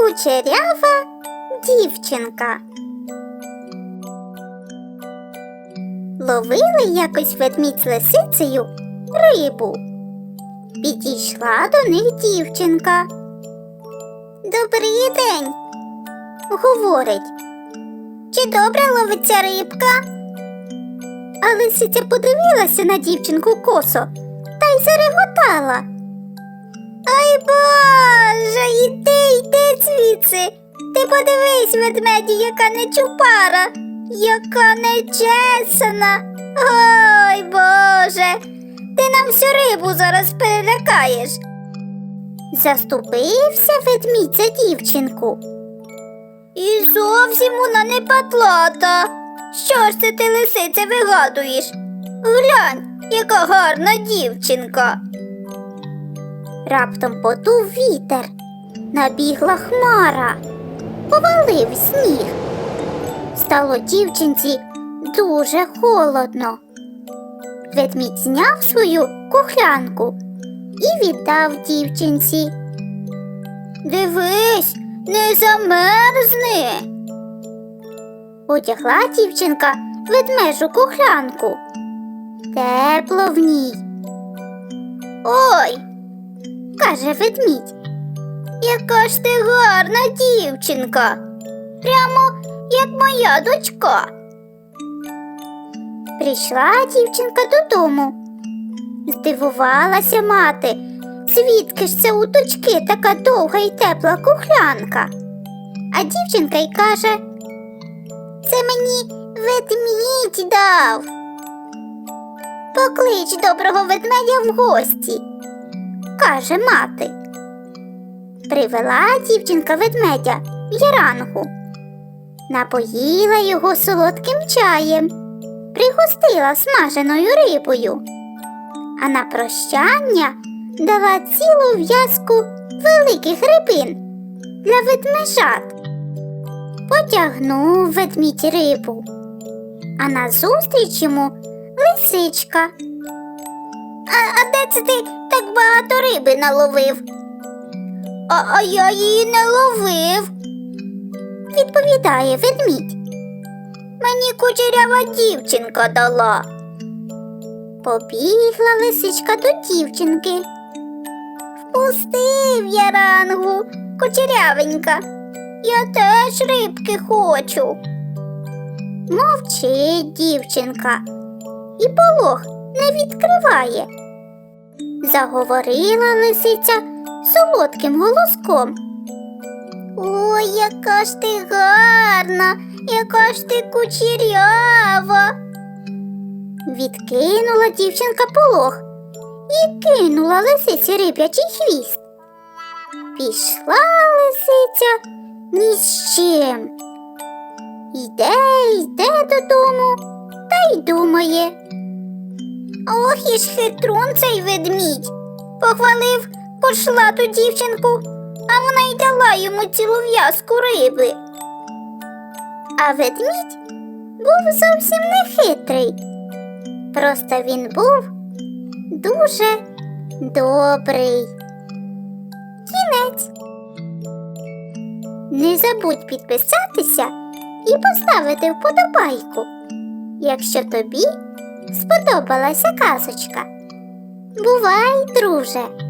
Кучерява дівчинка. Ловили якось ведмідь з лисицею рибу. Підійшла до них дівчинка. Добрий день, говорить. Чи добре ловиться рибка? А лисиця подивилася на дівчинку косо та й зареготала. Ай боже, йди звідси. Ти подивись, ведмеді, яка нечупара, яка нечесана. Ой Боже, ти нам всю рибу зараз перелякаєш. Заступився ведмідь за дівчинку. І зовсім вона не патлата. Що ж це ти лисице вигадуєш? Глянь, яка гарна дівчинка. Раптом подув вітер, набігла хмара, повалив сніг. Стало дівчинці дуже холодно. Ведмідь зняв свою кухлянку і віддав дівчинці. Дивись, не замерзни. Одягла дівчинка ведмежу кухлянку. Тепло в ній. Ой, каже ведмідь. Яка ж ти гарна дівчинка, прямо як моя дочка. Прийшла дівчинка додому. Здивувалася мати, звідки ж це у дочки така довга і тепла кухлянка. А дівчинка й каже, це мені ведмідь дав. Поклич доброго ведмедя в гості, каже мати. Привела дівчинка ведмедя в яранку, напоїла його солодким чаєм, пригостила смаженою рибою, а на прощання дала цілу в'язку великих рибин для ведмежат. Потягнув ведмідь рибу, а назустріч йому лисичка. А, а де це ти так багато риби наловив? А, а я її не ловив, відповідає ведмідь. Мені кучерява дівчинка дала. Побігла лисичка до дівчинки. Впустив я рангу, кучерявенька. Я теж рибки хочу. Мовчить дівчинка і полох не відкриває. Заговорила лисиця солодким голоском. Ой, яка ж ти гарна, яка ж ти кучерява. Відкинула дівчинка полох і кинула лисиці риб'ячий хвіст. Пішла лисиця ні з чим. Йде, йде додому та й думає. Ох і ж хитрун цей ведмідь. Похвалив пошла ту дівчинку, а вона й дала йому цілу в'язку риби. А ведмідь був зовсім не хитрий. Просто він був дуже добрий. Кінець. Не забудь підписатися і поставити вподобайку, якщо тобі сподобалася казочка. Бувай, друже!